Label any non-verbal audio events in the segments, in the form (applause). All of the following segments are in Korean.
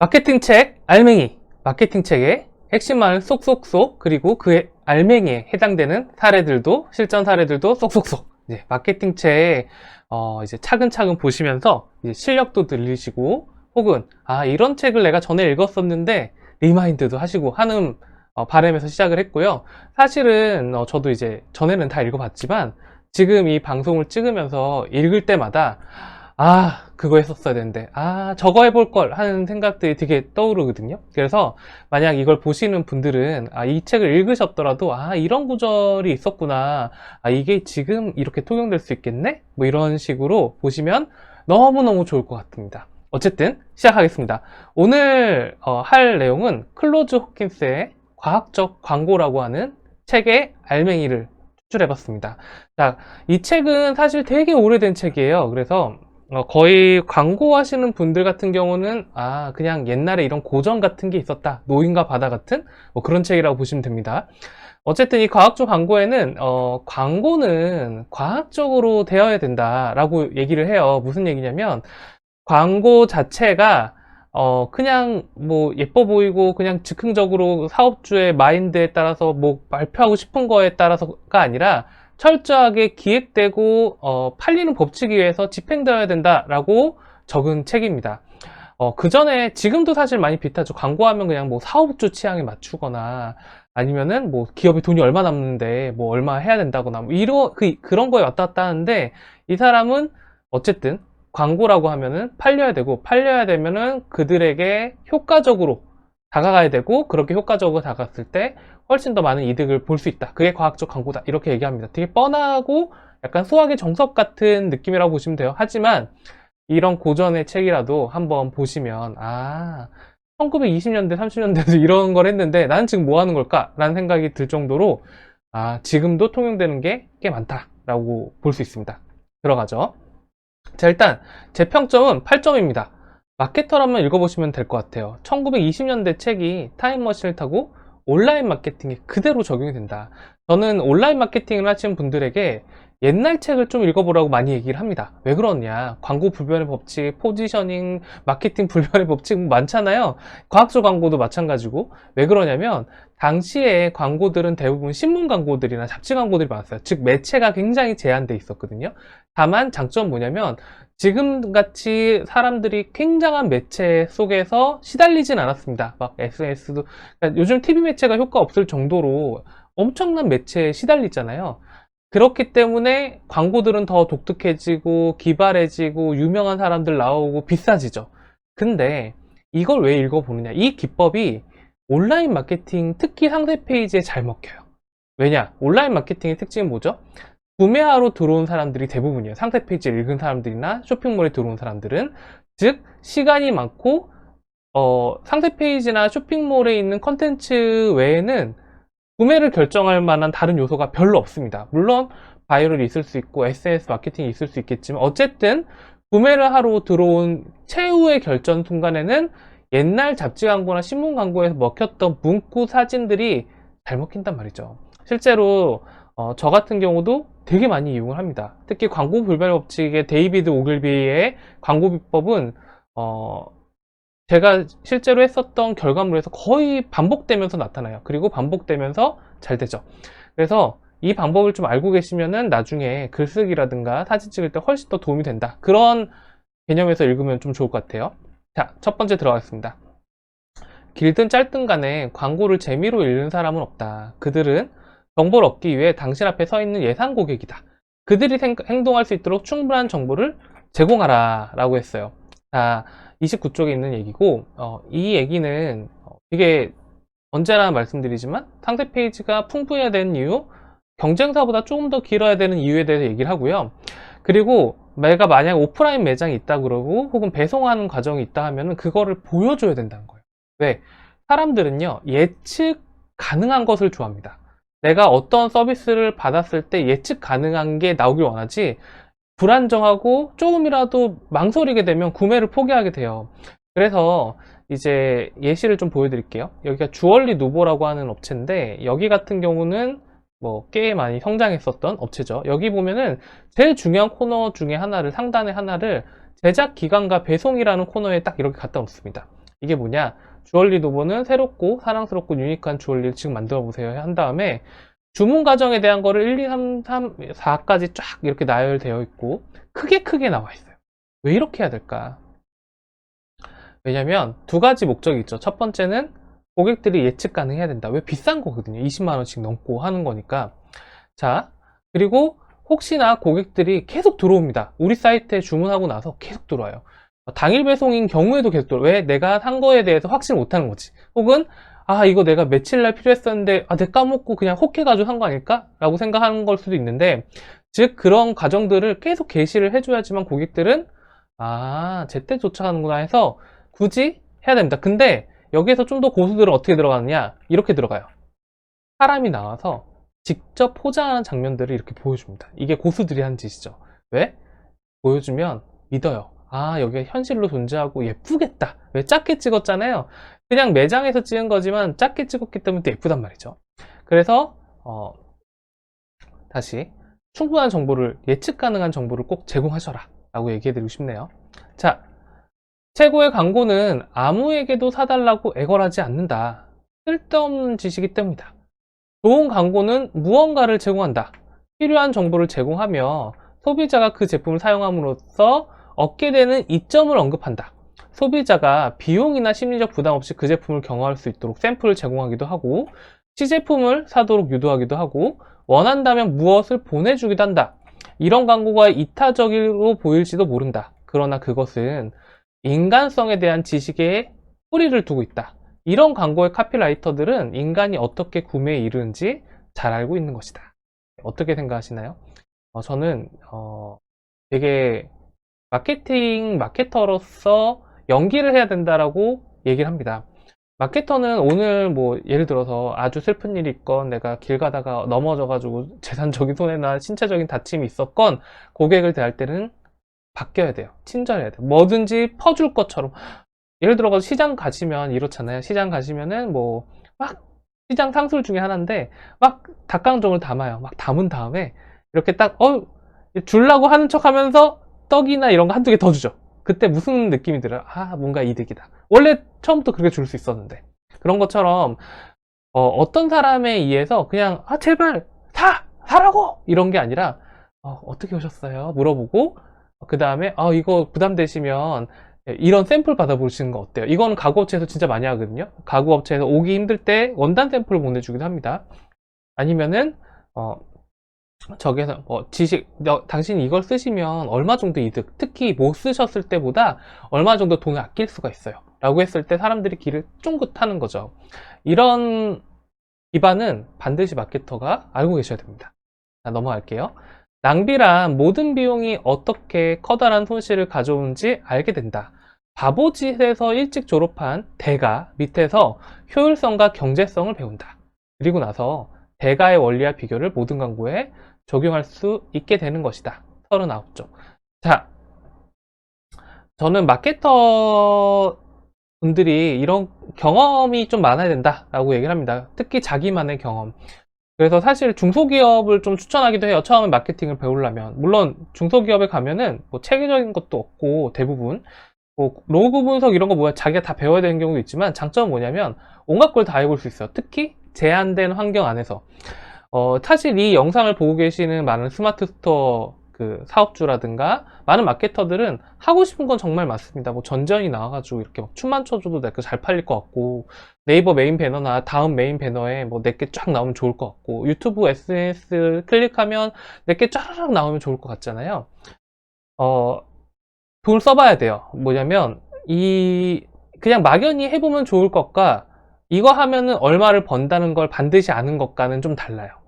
마케팅 책 알맹이 마케팅 책의 핵심만을 쏙쏙쏙 그리고 그의 알맹이에 해당되는 사례들도 실전 사례들도 쏙쏙쏙 이제 마케팅 책 어, 이제 차근차근 보시면서 이제 실력도 늘리시고 혹은 아 이런 책을 내가 전에 읽었었는데 리마인드도 하시고 하는 어, 바람에서 시작을 했고요. 사실은 어, 저도 이제 전에는 다 읽어봤지만 지금 이 방송을 찍으면서 읽을 때마다 아 그거 했었어야 되는데 아 저거 해볼 걸 하는 생각들이 되게 떠오르거든요. 그래서 만약 이걸 보시는 분들은 아, 이 책을 읽으셨더라도 아 이런 구절이 있었구나 아 이게 지금 이렇게 통용될 수 있겠네 뭐 이런 식으로 보시면 너무너무 좋을 것 같습니다. 어쨌든 시작하겠습니다. 오늘 어, 할 내용은 클로즈 호킨스의 과학적 광고라고 하는 책의 알맹이를 추출해 봤습니다. 자, 이 책은 사실 되게 오래된 책이에요. 그래서 어, 거의 광고하시는 분들 같은 경우는 아 그냥 옛날에 이런 고전 같은 게 있었다. 노인과 바다 같은? 뭐 그런 책이라고 보시면 됩니다. 어쨌든 이 과학적 광고에는 어, 광고는 과학적으로 되어야 된다라고 얘기를 해요. 무슨 얘기냐면 광고 자체가 어 그냥 뭐 예뻐 보이고 그냥 즉흥적으로 사업주의 마인드에 따라서 뭐 발표하고 싶은 거에 따라서가 아니라 철저하게 기획되고 어, 팔리는 법칙에 의해서 집행되어야 된다라고 적은 책입니다. 어, 그 전에 지금도 사실 많이 비슷하죠. 광고하면 그냥 뭐 사업주 취향에 맞추거나 아니면은 뭐 기업이 돈이 얼마 남는데 뭐 얼마 해야 된다거나 뭐 이런 그 그런 거에 왔다 갔다 하는데 이 사람은 어쨌든 광고라고 하면은 팔려야 되고 팔려야 되면은 그들에게 효과적으로 다가가야 되고 그렇게 효과적으로 다가갔을 때 훨씬 더 많은 이득을 볼 수 있다. 그게 과학적 광고다. 이렇게 얘기합니다. 되게 뻔하고 약간 수학의 정석 같은 느낌이라고 보시면 돼요. 하지만 이런 고전의 책이라도 한번 보시면 아 1920년대, 30년대도 (laughs) 이런 걸 했는데 나는 지금 뭐 하는 걸까? 라는 생각이 들 정도로 아 지금도 통용되는 게 꽤 많다라고 볼 수 있습니다. 들어가죠. 자 일단 제 평점은 8점입니다. 마케터라면 읽어보시면 될 것 같아요. 1920년대 책이 타임머신을 타고 온라인 마케팅에 그대로 적용이 된다. 저는 온라인 마케팅을 하시는 분들에게 옛날 책을 좀 읽어보라고 많이 얘기를 합니다. 왜 그러냐? 광고 불변의 법칙, 포지셔닝, 마케팅 (laughs) 불변의 법칙 뭐 많잖아요. 과학적 광고도 마찬가지고. 왜 그러냐면, 당시에 광고들은 대부분 신문 광고들이나 잡지 광고들이 많았어요. 즉, 매체가 굉장히 제한돼 있었거든요. 다만, 장점은 뭐냐면, 지금 같이 사람들이 굉장한 매체 속에서 시달리진 않았습니다. 막 SNS도, 그러니까 요즘 TV 매체가 효과 없을 정도로 엄청난 매체에 시달리잖아요. 그렇기 때문에 광고들은 더 독특해지고 기발해지고 유명한 사람들 나오고 비싸지죠. 근데 이걸 왜 읽어보느냐? 이 기법이 온라인 마케팅 특히 상세 페이지에 잘 먹혀요. 왜냐? 온라인 마케팅의 특징은 뭐죠? 구매하러 들어온 사람들이 대부분이에요. 상세 페이지를 읽은 사람들이나 쇼핑몰에 들어온 사람들은 즉 시간이 많고 어, 상세 페이지나 쇼핑몰에 있는 컨텐츠 외에는 구매를 결정할 만한 다른 요소가 별로 없습니다. 물론 바이럴이 있을 수 있고 SNS 마케팅이 있을 수 있겠지만 어쨌든 구매를 하러 들어온 최후의 결정 순간에는 옛날 잡지 광고나 신문 광고에서 먹혔던 문구 사진들이 잘 먹힌단 말이죠. 실제로 어, 저 같은 경우도 되게 많이 이용을 합니다. 특히 광고 불변 법칙의 데이비드 오글비의 광고 비법은 어, 제가 실제로 했었던 결과물에서 거의 반복되면서 나타나요. 그리고 반복되면서 잘 되죠. 그래서 이 방법을 좀 알고 계시면은 나중에 글쓰기라든가 사진 찍을 때 훨씬 더 도움이 된다. 그런 개념에서 읽으면 좀 좋을 것 같아요. 자, 첫 번째 들어가겠습니다. 길든 짧든 간에 광고를 재미로 읽는 사람은 없다. 그들은 정보를 얻기 위해 당신 앞에 서 있는 예상 고객이다. 그들이 생- 행동할 수 있도록 충분한 정보를 제공하라. 라고 했어요. 자, 29쪽에 있는 얘기고, 어, 이 얘기는 어, 되게 언제나 말씀드리지만 상세 페이지가 풍부해야 되는 이유, 경쟁사보다 조금 더 길어야 되는 이유에 대해서 얘기를 하고요. 그리고 내가 만약 오프라인 매장이 있다 그러고 혹은 배송하는 과정이 있다 하면은 그거를 보여줘야 된다는 거예요. 왜? 사람들은요, 예측 가능한 것을 좋아합니다. 내가 어떤 서비스를 받았을 때 예측 가능한 게 나오길 원하지, 불안정하고 조금이라도 망설이게 되면 구매를 포기하게 돼요. 그래서 이제 예시를 좀 보여드릴게요. 여기가 주얼리 누보라고 하는 업체인데, 여기 같은 경우는 뭐 꽤 많이 성장했었던 업체죠. 여기 보면은 제일 중요한 코너 중에 하나를, 상단의 하나를 제작 기간과 배송이라는 코너에 딱 이렇게 갖다 놓습니다. 이게 뭐냐? 주얼리 노브는 새롭고 사랑스럽고 유니크한 주얼리를 지금 만들어 보세요. 한 다음에 주문 과정에 대한 거를 1, 2, 3, 3, 4까지 쫙 이렇게 나열되어 있고 크게 크게 나와 있어요. 왜 이렇게 해야 될까? 왜냐면 두 가지 목적이 있죠. 첫 번째는 고객들이 예측 가능해야 된다. 왜 비싼 거거든요. 20만 원씩 넘고 하는 거니까. 자, 그리고 혹시나 고객들이 계속 들어옵니다. 우리 사이트에 주문하고 나서 계속 들어와요. 당일 배송인 경우에도 계속 들어와요. 왜? 내가 산 거에 대해서 확신 못 하는 거지. 혹은 아 이거 내가 며칠 날 필요했었는데 아 내가 까먹고 그냥 혹해가지고 산 거 아닐까? 라고 생각하는 걸 수도 있는데 즉 그런 과정들을 계속 게시를 해줘야지만 고객들은 아 제때 도착하는구나 해서 굳이 해야 됩니다. 근데 여기에서 좀 더 고수들은 어떻게 들어가느냐 이렇게 들어가요. 사람이 나와서 직접 포장하는 장면들을 이렇게 보여줍니다. 이게 고수들이 한 짓이죠. 왜? 보여주면 믿어요. 아, 여기가 현실로 존재하고 예쁘겠다. 왜 작게 찍었잖아요. 그냥 매장에서 찍은 거지만 작게 찍었기 때문에 또 예쁘단 말이죠. 그래서 어, 다시 충분한 정보를 예측 가능한 정보를 꼭 제공하셔라 라고 얘기해 드리고 싶네요. 자, 최고의 광고는 아무에게도 사달라고 애걸하지 않는다. 쓸데없는 짓이기 때문이다. 좋은 광고는 무언가를 제공한다. 필요한 정보를 제공하며 소비자가 그 제품을 사용함으로써 얻게 되는 이점을 언급한다. 소비자가 비용이나 심리적 부담 없이 그 제품을 경험할 수 있도록 샘플을 제공하기도 하고 시제품을 사도록 유도하기도 하고 원한다면 무엇을 보내주기도 한다. 이런 광고가 이타적으로 보일지도 모른다. 그러나 그것은 인간성에 대한 지식에 뿌리를 두고 있다. 이런 광고의 카피라이터들은 인간이 어떻게 구매에 이르는지 잘 알고 있는 것이다. 어떻게 생각하시나요? 어, 저는 어, 되게 마케팅 마케터로서 연기를 해야 된다라고 얘기를 합니다. 마케터는 오늘 뭐 예를 들어서 아주 슬픈 일이 있건 내가 길 가다가 넘어져가지고 재산적인 손해나 신체적인 다침이 있었건 고객을 대할 때는 바뀌어야 돼요. 친절해야 돼요. 뭐든지 퍼줄 것처럼 예를 들어서 시장 가시면 이렇잖아요. 시장 가시면은 뭐 막 시장 상술 중에 하나인데 막 닭강정을 담아요. 막 담은 다음에 이렇게 딱 어 줄라고 하는 척하면서 떡이나 이런 거 한두 개 더 주죠. 그때 무슨 느낌이 들어요? 아 뭔가 이득이다. 원래 처음부터 그렇게 줄 수 있었는데 그런 것처럼 어, 떤 사람에 의해서 그냥 아 제발 사 사라고 이런 게 아니라 어, 떻게 오셨어요? 물어보고 그 다음에 아 이거 부담되시면 예, 이런 샘플 받아보시는 거 어때요? 이거는 가구업체에서 진짜 많이 하거든요. 가구업체에서 오기 힘들 때 원단 샘플을 보내주기도 합니다. 아니면은 어 저기서 뭐 지식 너, 당신이 이걸 쓰시면 얼마 정도 이득 특히 못 쓰셨을 때보다 얼마 정도 돈을 아낄 수가 있어요 라고 했을 때 사람들이 귀를 쫑긋하는 거죠 이런 기반은 반드시 마케터가 알고 계셔야 됩니다 자, 넘어갈게요 낭비란 모든 비용이 어떻게 커다란 손실을 가져오는지 알게 된다. 바보짓에서 일찍 졸업한 대가 밑에서 효율성과 경제성을 배운다. 그리고 나서 대가의 원리와 비교를 모든 광고에 적용할 수 있게 되는 것이다. 39쪽. 자, 저는 마케터 분들이 이런 경험이 좀 많아야 된다라고 얘기를 합니다. 특히 자기만의 경험. 그래서 사실 중소기업을 좀 추천하기도 해요. 처음에 마케팅을 배우려면. 물론 중소기업에 가면은 뭐 체계적인 것도 없고 대부분 뭐 로그 분석 이런 거 뭐야 자기가 다 배워야 되는 경우도 있지만 장점은 뭐냐면 온갖 걸 다 해볼 수 있어요. 특히 제한된 환경 안에서. 어, 사실 이 영상을 보고 계시는 많은 스마트 스토어 그 사업주라든가 많은 마케터들은 하고 싶은 건 정말 많습니다. 뭐 전전이 나와가지고 이렇게 막 춤만 춰줘도 내거 잘 팔릴 것 같고 네이버 메인 배너나 다음 메인 배너에 뭐 내게 쫙 나오면 좋을 것 같고 유튜브 SNS 클릭하면 내게 쫙 나오면 좋을 것 같잖아요. 어, 돈을 써봐야 돼요. 뭐냐면 이 그냥 막연히 해보면 좋을 것과 이거 하면은 얼마를 번다는 걸 반드시 아는 것과는 좀 달라요.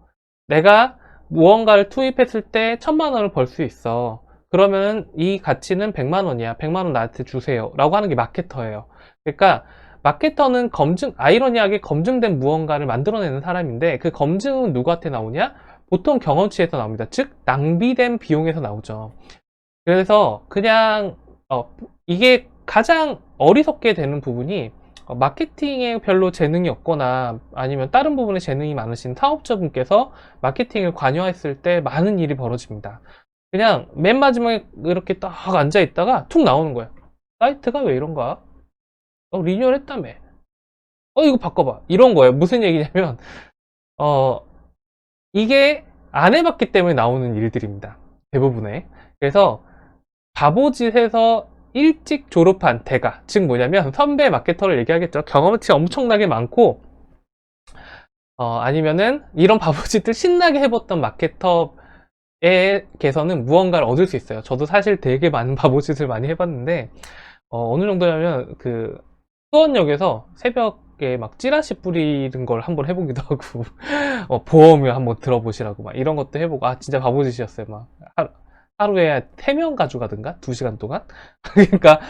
내가 무언가를 투입했을 때 천만 원을 벌 수 있어. 그러면 이 가치는 100만 원이야. 100만 원 나한테 주세요. 라고 하는 게 마케터예요. 그러니까 마케터는 검증, 아이러니하게 검증된 무언가를 만들어내는 사람인데 그 검증은 누구한테 나오냐? 보통 경험치에서 나옵니다. 즉, 낭비된 비용에서 나오죠. 그래서 그냥, 어, 이게 가장 어리석게 되는 부분이 어, 마케팅에 별로 재능이 없거나 아니면 다른 부분에 재능이 많으신 사업자분께서 마케팅을 관여했을 때 많은 일이 벌어집니다. 그냥 맨 마지막에 이렇게 딱 앉아 있다가 툭 나오는 거예요. 사이트가 왜 이런가? 어, 리뉴얼 했다며. 어, 이거 바꿔봐. 이런 거예요. 무슨 얘기냐면, (laughs) 어, 이게 안 해봤기 때문에 나오는 일들입니다. 대부분의. 그래서 바보짓에서 일찍 졸업한 대가. 즉 뭐냐면 선배 마케터를 얘기하겠죠. 경험치 엄청나게 많고, 어, 아니면은 이런 (laughs) 바보짓들 신나게 해봤던 마케터에게서는 무언가를 얻을 수 있어요. 저도 사실 되게 많은 (laughs) 바보짓을 많이 해봤는데, 어, 어느 정도냐면 그 수원역에서 새벽에 막 찌라시 뿌리는 걸 한번 해보기도 (laughs) 하고 어, 보험을 한번 들어보시라고 막 이런 것도 해보고 아 진짜 바보짓이었어요 막 하, 하루에 3명 가져가든가 2시간 동안 (laughs) 그러니까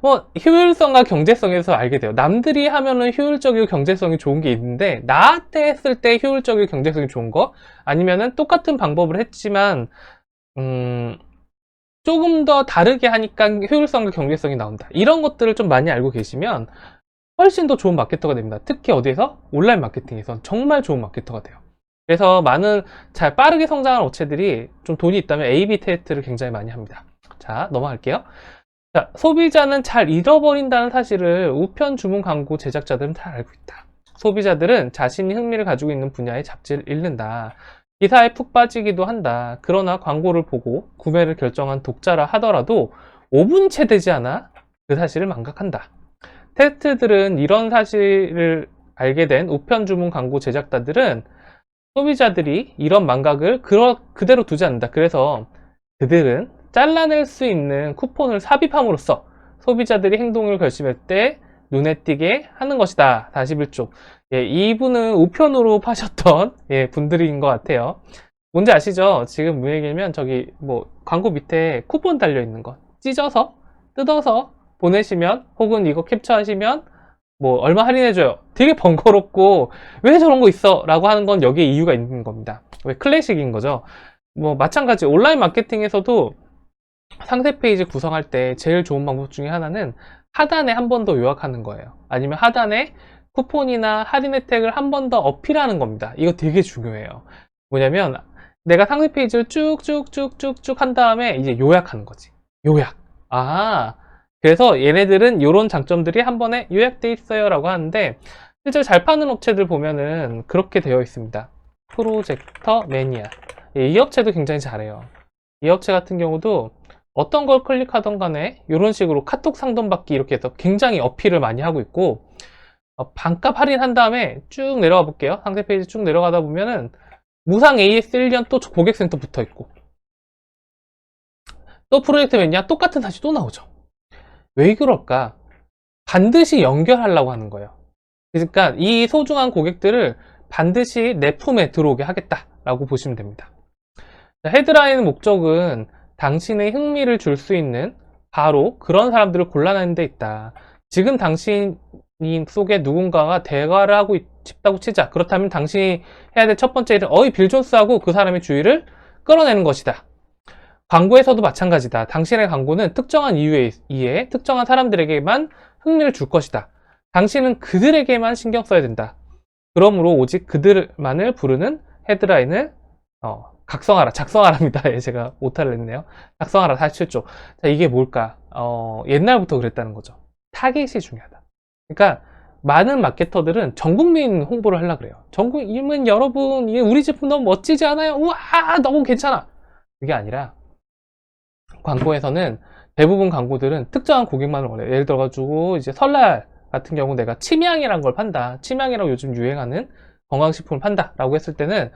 뭐 효율성과 경제성에서 알게 돼요 남들이 하면은 효율적이고 경제성이 좋은 게 있는데 나한테 했을 때 효율적이고 경제성이 좋은 거 아니면은 똑같은 방법을 했지만 음 조금 더 다르게 하니까 효율성과 경제성이 나온다. 이런 것들을 좀 많이 알고 계시면 훨씬 더 좋은 마케터가 됩니다. 특히 어디에서? 온라인 마케팅에선 정말 좋은 마케터가 돼요. 그래서 많은 잘 빠르게 성장하는 업체들이 좀 돈이 있다면 A-B 테스트를 굉장히 많이 합니다. 자, 넘어갈게요. 자, 소비자는 잘 잃어버린다는 사실을 우편 주문 광고 제작자들은 잘 알고 있다. 소비자들은 자신이 흥미를 가지고 있는 분야의 잡지를 읽는다. 기사에 푹 빠지기도 한다. 그러나 광고를 보고 구매를 결정한 독자라 하더라도 5분 채 되지 않아 그 사실을 망각한다. 테스트들은 이런 사실을 알게 된 우편 주문 광고 제작자들은 소비자들이 이런 망각을 그러, 그대로 두지 않는다. 그래서 그들은 잘라낼 수 있는 쿠폰을 삽입함으로써 소비자들이 행동을 결심할 때 눈에 띄게 하는 것이다. 41쪽. 예, 이분은 우편으로 파셨던 예, 분들인 것 같아요. 뭔지 아시죠? 지금 무얘기면 저기 뭐 광고 밑에 쿠폰 달려 있는 거 찢어서 뜯어서 보내시면 혹은 이거 캡처하시면 뭐 얼마 할인해줘요. 되게 번거롭고 왜 저런 거 있어? 라고 하는 건 여기에 이유가 있는 겁니다. 왜 클래식인 거죠. 뭐 마찬가지 온라인 마케팅에서도 상세 페이지 구성할 때 제일 좋은 방법 중에 하나는 하단에 한 번 더 요약하는 거예요. 아니면 하단에 쿠폰이나 할인 혜택을 한 번 더 어필하는 겁니다. 이거 되게 중요해요. 뭐냐면 내가 상세 페이지를 쭉쭉쭉쭉쭉 한 다음에 이제 요약하는 거지. 요약. 아, 그래서 얘네들은 이런 장점들이 한 번에 요약돼 있어요 라고 하는데 실제로 잘 파는 업체들 보면은 그렇게 되어 있습니다. 프로젝터 매니아. 예, 이 업체도 굉장히 잘해요. 이 업체 같은 경우도 어떤 걸 클릭하던 간에 이런 식으로 카톡 상담 받기 이렇게 해서 굉장히 어필을 많이 하고 있고 어, 반값 할인한 다음에 쭉 내려가 볼게요. 상세 페이지 쭉 내려가다 보면은 무상 AS 1년 또 고객센터 붙어 있고 또 프로젝트 매니아 똑같은 사실 또 나오죠. 왜 그럴까? 반드시 연결하려고 하는 거예요. 그러니까 이 소중한 고객들을 반드시 내 품에 들어오게 하겠다라고 보시면 됩니다. 헤드라인 목적은 당신의 흥미를 줄 수 있는 바로 그런 사람들을 골라내는 데 있다. 지금 당신 속에 누군가가 대화를 하고 싶다고 치자. 그렇다면 당신이 해야 될 첫 번째 일은 어이 빌 존스하고 그 사람의 주의를 끌어내는 것이다. 광고에서도 마찬가지다. 당신의 광고는 특정한 이유에 의해 특정한 사람들에게만 흥미를 줄 것이다. 당신은 그들에게만 신경 써야 된다. 그러므로 오직 그들만을 부르는 헤드라인을 어, 각성하라, 작성하랍니다. (laughs) 예, 제가 오타를 냈네요. 작성하라 47조. 자, 이게 뭘까? 어, 옛날부터 그랬다는 거죠. 타겟이 중요하다. 그러니까 많은 마케터들은 전 국민 홍보를 하려 그래요. 전 국민 여러분, 우리 제품 너무 멋지지 않아요? 우와, 너무 괜찮아. 그게 아니라 광고에서는 대부분 광고들은 특정한 고객만을 원해요. 예를 들어가지고 이제 설날 같은 경우 내가 침향이란 걸 판다. 침향이라고 요즘 유행하는 건강식품을 판다 라고 했을 때는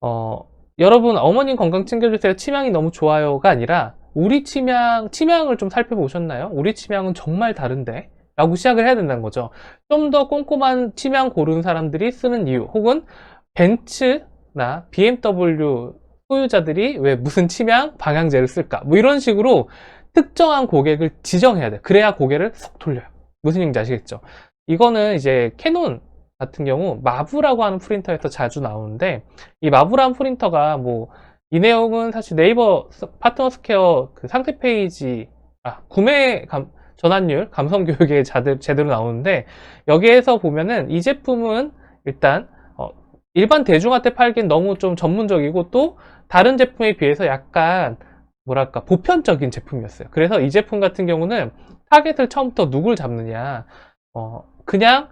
어, 여러분 어머님 건강 챙겨주세요. 침향이 너무 좋아요가 아니라 우리 침향, 침향을 좀 살펴보셨나요? 우리 침향은 정말 다른데 라고 시작을 해야 된다는 거죠. 좀 더 꼼꼼한 침향 고른 사람들이 쓰는 이유 혹은 벤츠나 BMW 소유자들이 왜 무슨 침향 방향제를 쓸까? 뭐 이런 식으로 특정한 고객을 지정해야 돼 그래야 고개를 쏙 돌려요. 무슨 얘기인지 아시겠죠? 이거는 이제 캐논 같은 경우 마브라고 하는 프린터에서 자주 나오는데 이 마브라는 프린터가 뭐 이 내용은 사실 네이버 파트너 스퀘어 그 상세 페이지 아 구매 감, 전환율 감성 교육에 제대로 나오는데 여기에서 보면은 이 제품은 일단 어, 일반 대중한테 팔기엔 너무 좀 전문적이고 또 다른 제품에 비해서 약간 뭐랄까 보편적인 제품이었어요. 그래서 이 제품 같은 경우는 타겟을 처음부터 누굴 잡느냐, 어, 그냥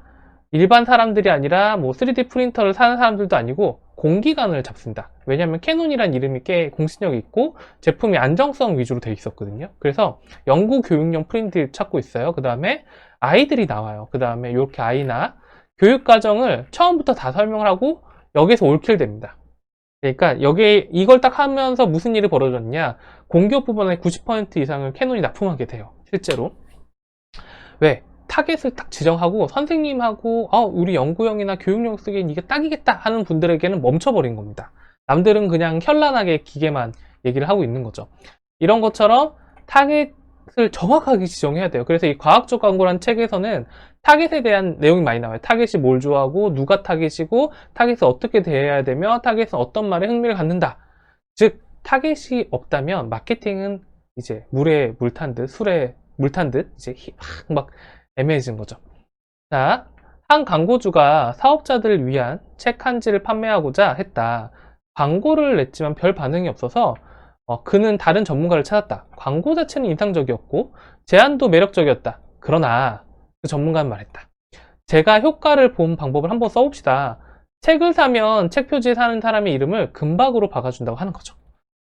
일반 사람들이 아니라 뭐 3D 프린터를 사는 사람들도 아니고 공기관을 잡습니다. 왜냐하면 캐논이란 이름이 꽤 공신력이 있고 제품이 안정성 위주로 되어 있었거든요. 그래서 연구 교육용 프린트 찾고 있어요. 그 다음에 아이들이 나와요. 그 다음에 이렇게 아이나 교육 과정을 처음부터 다 설명을 하고 여기서 올킬 됩니다. 그러니까 여기 이걸 딱 하면서 무슨 일이 벌어졌냐 공기업 부분의 90% 이상을 캐논이 납품하게 돼요. 실제로 왜 타겟을 딱 지정하고 선생님하고 어, 우리 연구용이나 교육용 쓰기엔 이게 딱이겠다 하는 분들에게는 멈춰버린 겁니다. 남들은 그냥 현란하게 기계만 얘기를 하고 있는 거죠. 이런 것처럼 타겟을 정확하게 지정해야 돼요. 그래서 이 과학적 광고란 책에서는 타겟에 대한 내용이 많이 나와요. 타겟이 뭘 좋아하고 누가 타겟이고 타겟을 어떻게 대해야 되며 타겟은 어떤 말에 흥미를 갖는다. 즉 타겟이 없다면 마케팅은 이제 물에 물 탄 듯 술에 물 탄 듯 이제 막 애매해진 거죠. 자, 한 광고주가 사업자들을 위한 책 한 지를 판매하고자 했다. 광고를 냈지만 별 반응이 없어서 어, 그는 다른 전문가를 찾았다. 광고 자체는 인상적이었고 제안도 매력적이었다. 그러나 그 전문가는 말했다. 제가 효과를 본 방법을 한번 써봅시다. 책을 사면 책 표지에 사는 사람의 이름을 금박으로 박아준다고 하는 거죠.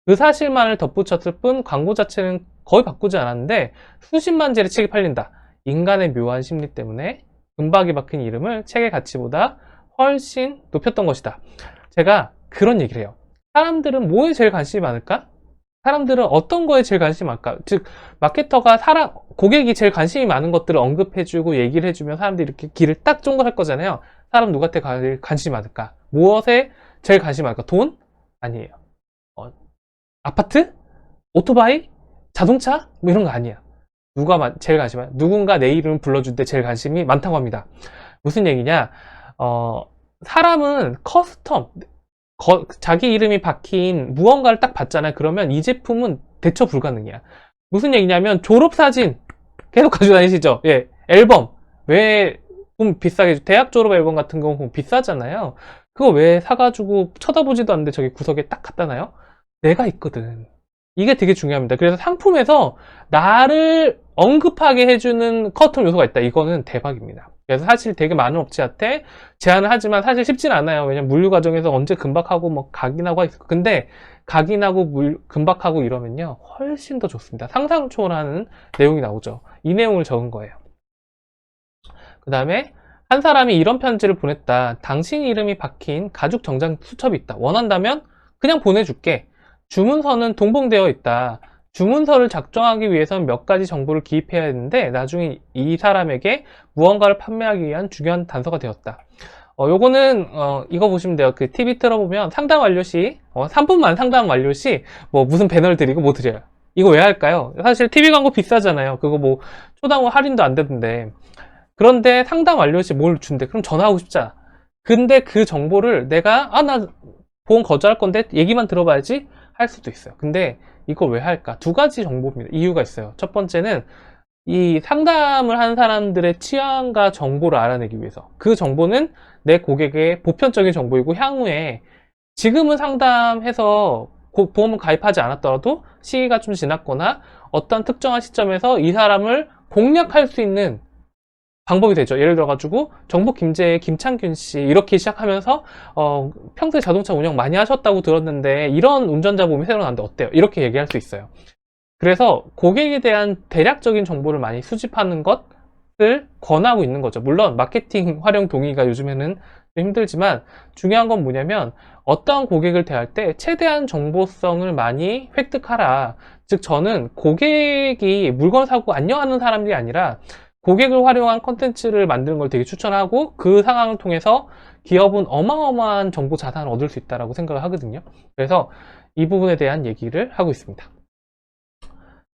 그 사실만을 덧붙였을 뿐 광고 자체는 거의 바꾸지 않았는데 수십만 재의 책이 팔린다. 인간의 묘한 심리 때문에 금박이 박힌 이름을 책의 가치보다 훨씬 높였던 것이다. 제가 그런 얘기를 해요. 사람들은 뭐에 제일 관심이 많을까? 사람들은 어떤 거에 제일 관심이 많을까? 즉, 마케터가 사람, 고객이 제일 관심이 많은 것들을 언급해주고 얘기를 해주면 사람들이 이렇게 길을 딱 쫑긋할 거잖아요. 사람 누구한테 가- 관심이 많을까? 무엇에 제일 관심이 많을까? 돈? 아니에요. 어, 아파트? 오토바이? 자동차? 뭐 이런 거 아니야. 누가 마- 제일 관심이 많아? 누군가 내 이름을 불러줄 때 제일 관심이 많다고 합니다. 무슨 얘기냐? 어, 사람은 커스텀, 거- 자기 이름이 박힌 무언가를 딱 봤잖아요. 그러면 이 제품은 대처 불가능이야. 무슨 얘기냐면 졸업사진 계속 가지고 다니시죠? 예, 앨범 왜 좀 비싸게 주- 대학 졸업 앨범 같은 경우 보면 비싸잖아요. 그거 왜 사가지고 쳐다보지도 않는데 저기 구석에 딱 갖다 놔요? 내가 있거든. 이게 되게 중요합니다. 그래서 상품에서 나를 언급하게 해주는 커터 요소가 있다. 이거는 대박입니다. 그래서 사실 되게 많은 업체한테 제안을 하지만 사실 쉽진 않아요. 왜냐면 물류 과정에서 언제 금박하고 뭐 각인하고 있어. 근데 각인하고 물, 금박하고 이러면요. 훨씬 더 좋습니다. 상상을 초월하는 내용이 나오죠. 이 내용을 적은 거예요. 그 다음에 한 사람이 이런 편지를 보냈다. 당신 이름이 박힌 가죽 정장 수첩이 있다. 원한다면 그냥 보내줄게. 주문서는 동봉되어 있다. 주문서를 작성하기 위해서는 몇 가지 정보를 기입해야 했는데 나중에 이 사람에게 무언가를 판매하기 위한 중요한 단서가 되었다. 어, 요거는 어, 이거 보시면 돼요. 그 TV 틀어보면 상담 완료 시 어, 3분만 상담 완료 시 뭐 무슨 배너를 드리고 뭐 드려요. 이거 왜 할까요? 사실 TV 광고 비싸잖아요. 그거 뭐 초당호 할인도 안 되던데. 그런데 상담 완료 시 뭘 준대? 그럼 전화하고 싶잖아. 근데 그 정보를 내가 아 나 보험 거절할 건데 얘기만 들어봐야지 할 수도 있어요. 근데 이걸 왜 할까? 두 가지 정보입니다. 이유가 있어요. 첫 번째는 이 상담을 한 사람들의 취향과 정보를 알아내기 위해서 그 정보는 내 고객의 보편적인 정보이고 향후에 지금은 상담해서 고- 보험을 가입하지 않았더라도 시기가 좀 지났거나 어떤 특정한 시점에서 이 사람을 공략할 수 있는 방법이 되죠. 예를 들어가지고 정보 김제의 김창균 씨 이렇게 시작하면서 어, 평소에 자동차 운영 많이 하셨다고 들었는데 이런 운전자 보험이 새로 나왔는데 어때요? 이렇게 얘기할 수 있어요. 그래서 고객에 대한 대략적인 정보를 많이 수집하는 것을 권하고 있는 거죠. 물론 마케팅 (laughs) 활용 동의가 요즘에는 좀 힘들지만 중요한 건 뭐냐면 어떠한 고객을 대할 때 최대한 정보성을 많이 획득하라. 즉 저는 고객이 물건 사고 안녕하는 사람들이 아니라 고객을 활용한 컨텐츠를 만드는 걸 되게 추천하고 그 상황을 통해서 기업은 어마어마한 정보 자산을 얻을 수 있다고 생각을 하거든요. 그래서 이 부분에 대한 얘기를 하고 있습니다.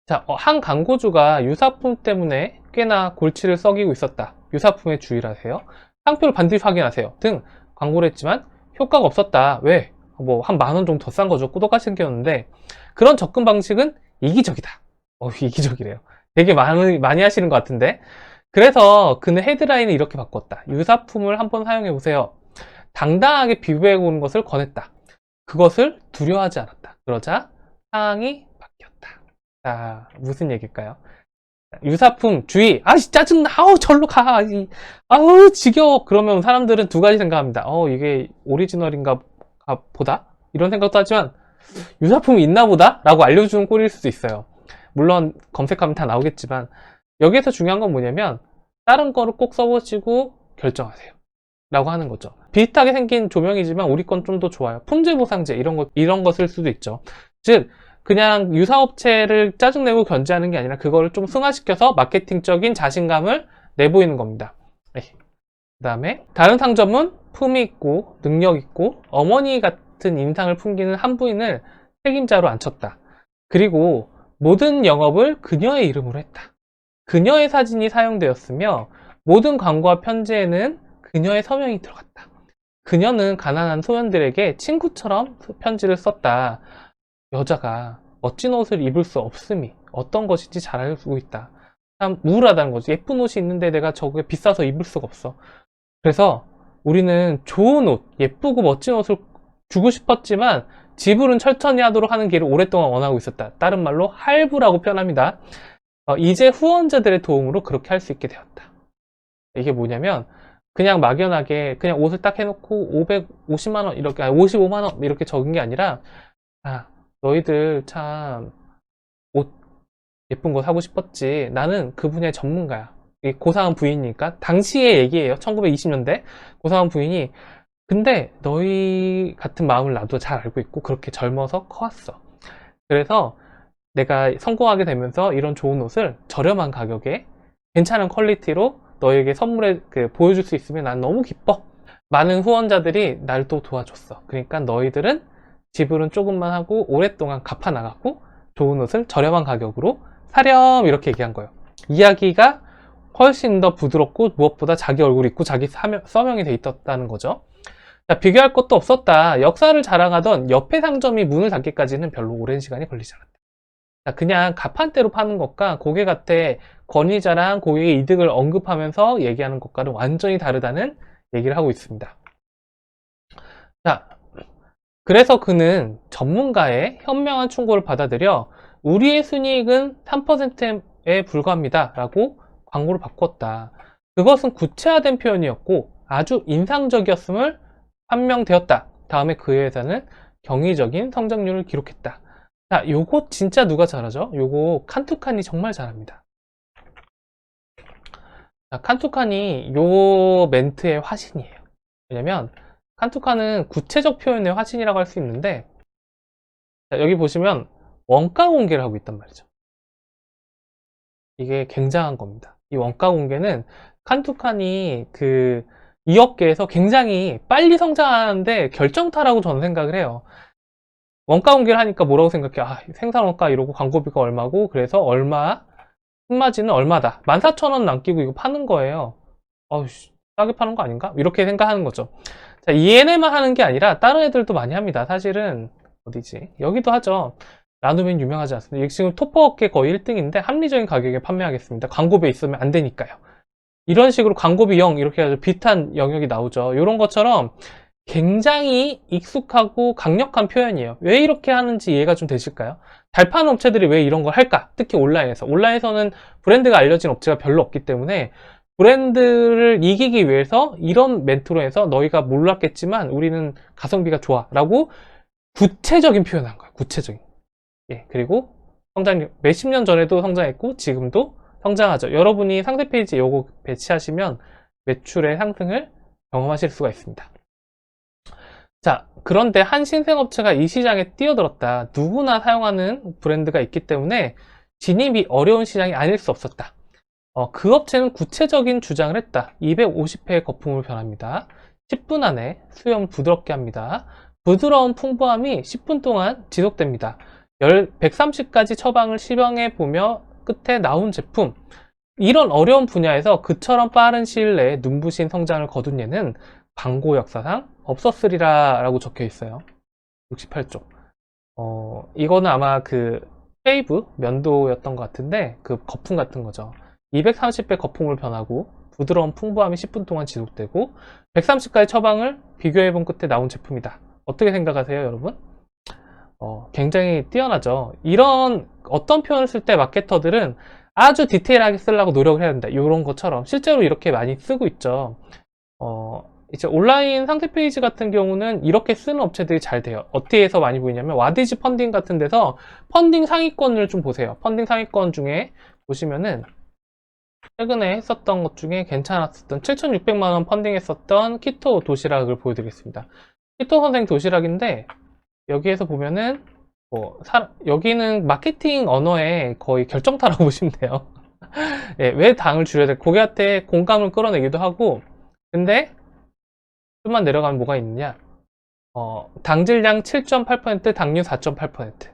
자, 어, 한 광고주가 유사품 때문에 꽤나 골치를 썩이고 있었다. 유사품에 주의를 하세요. 상표를 반드시 확인하세요. 등 광고를 했지만 효과가 없었다. 왜? 뭐 한 만 원 정도 더 싼 거죠. 똑같이 생겼는데 그런 접근 방식은 이기적이다. 어, 이기적이래요. 되게 많이, 많이 하시는 것 같은데. 그래서 그는 헤드라인을 이렇게 바꿨다. 유사품을 한번 사용해 보세요. 당당하게 비교해 보는 것을 권했다. 그것을 두려워하지 않았다. 그러자 상황이 바뀌었다. 자, 무슨 얘기일까요? 유사품 주의. 아씨 짜증나. 아우 절로 가. 이, 아우 지겨워. 그러면 사람들은 두 가지 생각합니다. 어 이게 오리지널인가 가- 보다 이런 생각도 하지만 유사품이 있나 보다 라고 알려주는 꼴일 수도 있어요. 물론 검색하면 다 나오겠지만 여기에서 중요한 건 뭐냐면 다른 거를 꼭 써보시고 결정하세요. 라고 하는 거죠. 비슷하게 생긴 조명이지만 우리 건 좀 더 좋아요. 품질 보상제 이런 거 이런 거쓸 수도 있죠. 즉 그냥 유사업체를 짜증내고 견제하는 게 아니라 그거를 좀 승화시켜서 마케팅적인 자신감을 내보이는 겁니다. 그 다음에 다른 상점은 품이 있고 능력 있고 어머니 같은 인상을 풍기는 한 부인을 책임자로 앉혔다. 그리고 모든 영업을 그녀의 이름으로 했다. 그녀의 사진이 사용되었으며 모든 광고와 편지에는 그녀의 서명이 들어갔다. 그녀는 가난한 소년들에게 친구처럼 편지를 썼다. 여자가 멋진 옷을 입을 수 없음이 어떤 것인지 잘 알고 있다. 참 우울하다는 거죠. 예쁜 옷이 있는데 내가 저게 비싸서 입을 수가 없어. 그래서 우리는 좋은 옷, 예쁘고 멋진 옷을 주고 싶었지만 지불은 철저히 하도록 하는 길을 오랫동안 원하고 있었다. 다른 말로 할부라고 표현합니다. 어, 이제 후원자들의 도움으로 그렇게 할 수 있게 되었다. 이게 뭐냐면 그냥 막연하게 그냥 옷을 딱 해놓고 550만 원 이렇게 아니 55만 원 이렇게 적은 게 아니라 아 너희들 참 옷 예쁜 거 사고 싶었지 나는 그 분야의 전문가야 이 고상한 부인이니까 당시의 얘기예요 1920년대 고상한 부인이 근데 너희 같은 마음을 나도 잘 알고 있고 그렇게 젊어서 커왔어 그래서 내가 성공하게 되면서 이런 좋은 옷을 저렴한 가격에 괜찮은 퀄리티로 너에게 선물에 그 보여줄 수 있으면 난 너무 기뻐. 많은 후원자들이 날 또 도와줬어. 그러니까 너희들은 지불은 조금만 하고 오랫동안 갚아 나가고 좋은 옷을 저렴한 가격으로 사렴 이렇게 얘기한 거예요. 이야기가 훨씬 더 부드럽고 무엇보다 자기 얼굴 있고 자기 서명이 돼 있었다는 거죠. 자, 비교할 것도 없었다. 역사를 자랑하던 옆에 상점이 문을 닫기까지는 별로 오랜 시간이 걸리지 않았다. 자, 그냥 가판대로 파는 것과 고객한테 권위자랑 고객의 이득을 언급하면서 얘기하는 것과는 완전히 다르다는 얘기를 하고 있습니다. 자, 그래서 그는 전문가의 현명한 충고를 받아들여 우리의 순이익은 3%에 불과합니다. 라고 광고를 바꿨다. 그것은 구체화된 표현이었고 아주 인상적이었음을 판명되었다. 다음에 그 회사는 경이적인 성장률을 기록했다. 자, 요거 진짜 누가 잘하죠? 요거 칸투칸이 정말 잘합니다. 자, 칸투칸이 요 멘트의 화신이에요. 왜냐면 칸투칸은 구체적 표현의 화신이라고 할 수 있는데 자, 여기 보시면 원가 공개를 하고 있단 말이죠. 이게 굉장한 겁니다. 이 원가 공개는 칸투칸이 그 이 업계에서 굉장히 빨리 성장하는데 결정타라고 저는 생각을 해요. 원가 공개를 하니까 뭐라고 생각해? 아, 생산 원가 이러고 광고비가 얼마고 그래서 얼마 흑마진은 얼마다. 14,000원 남기고 이거 파는 거예요. 어우, 싸게 파는 거 아닌가? 이렇게 생각하는 거죠. 자, EN에만 하는 게 아니라 다른 애들도 많이 합니다. 사실은 어디지? 여기도 하죠. 나누면 유명하지 않습니다. 지금 토퍼업계 거의 1등인데 합리적인 가격에 판매하겠습니다. 광고비 있으면 안 되니까요. 이런 식으로 광고비 0 이렇게 해서 비슷한 영역이 나오죠. 이런 것처럼 굉장히 익숙하고 강력한 표현이에요. 왜 이렇게 하는지 이해가 좀 되실까요? 잘 파는 업체들이 왜 이런 걸 할까? 특히 온라인에서. 온라인에서는 브랜드가 알려진 업체가 별로 없기 때문에 브랜드를 이기기 위해서 이런 멘트로 해서 너희가 몰랐겠지만 우리는 가성비가 좋아. 라고 구체적인 표현을 한 거예요. 구체적인. 예, 그리고 성장력. 몇십 년 전에도 성장했고 지금도 성장하죠. 여러분이 상세 페이지에 요거 배치하시면 매출의 상승을 경험하실 수가 있습니다. 자, 그런데 한 신생업체가 이 시장에 뛰어들었다. 누구나 사용하는 브랜드가 있기 때문에 진입이 어려운 시장이 아닐 수 없었다. 어, 그 업체는 구체적인 주장을 했다. 250회의 거품을 변합니다. 10분 안에 수염을 부드럽게 합니다. 부드러운 풍부함이 10분 동안 지속됩니다. 130가지 처방을 실험해 보며 끝에 나온 제품. 이런 어려운 분야에서 그처럼 빠른 시일 내에 눈부신 성장을 거둔 예는 광고 역사상 없었으리라 라고 적혀 있어요. 68쪽. 어, 이거는 아마 그 페이브 면도였던 것 같은데 그 거품 같은 거죠. 230배 거품을 변하고 부드러운 풍부함이 10분 동안 지속되고 130가지 처방을 비교해 본 끝에 나온 제품이다. 어떻게 생각하세요, 여러분? 어, 굉장히 뛰어나죠. 이런 어떤 표현을 쓸 때 마케터들은 아주 디테일하게 쓰려고 노력을 해야 된다. 이런 것처럼 실제로 이렇게 많이 쓰고 있죠. 어, 이제 온라인 상세 페이지 같은 경우는 이렇게 쓰는 업체들이 잘 돼요. 어디에서 많이 보이냐면 와디즈 펀딩 같은 데서 펀딩 상위권을 좀 보세요. 펀딩 상위권 중에 보시면은 최근에 했었던 것 중에 괜찮았었던 7,600만 원 펀딩했었던 키토 도시락을 보여드리겠습니다. 키토 선생 도시락인데 여기에서 보면은 뭐 사- 여기는 마케팅 언어의 거의 결정타라고 (laughs) 보시면 돼요. 예, 왜 당을 줄여야 돼? 고객한테 공감을 끌어내기도 하고 근데 좀만 내려가면 뭐가 있느냐? 어, 당질량 7.8%, 당류 4.8%.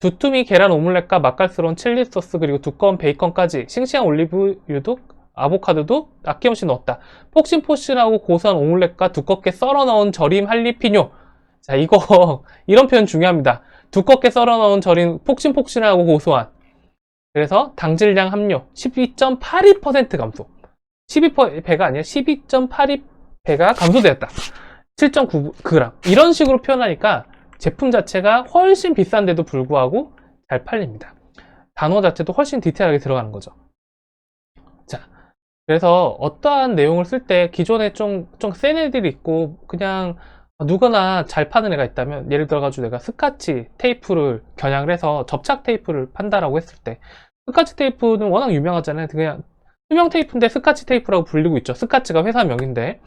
두툼이 계란 오믈렛과 맛깔스러운 칠리 소스 그리고 두꺼운 베이컨까지 싱싱한 올리브유도 아보카도도 아낌없이 넣었다. 폭신폭신하고 고소한 오믈렛과 두껍게 썰어 넣은 절임 할리피뇨. 자, 이거 (laughs) 이런 표현 중요합니다. 두껍게 썰어 넣은 절임 폭신폭신하고 고소한. 그래서 당질량 함유 12.82% 감소. 12배가 아니라 12.82배가 감소되었다. 7.9g. 이런 식으로 표현하니까 제품 자체가 훨씬 비싼데도 불구하고 잘 팔립니다. 단어 자체도 훨씬 디테일하게 들어가는 거죠. 자, 그래서 어떠한 내용을 쓸 때 기존에 좀, 좀 센 애들이 있고, 그냥 누구나 잘 파는 애가 있다면, 예를 들어가지고 내가 스카치 테이프를 겨냥을 해서 접착 테이프를 판다라고 했을 때, 스카치 테이프는 워낙 유명하잖아요. 그냥 투명 테이프인데 스카치 테이프라고 불리고 있죠. 스카치가 회사명인데,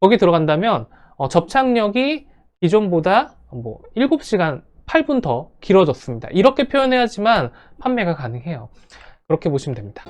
거기 들어간다면, 어, 접착력이 기존보다 뭐 7시간 8분 더 길어졌습니다. 이렇게 표현해야지만 판매가 가능해요. 그렇게 보시면 됩니다.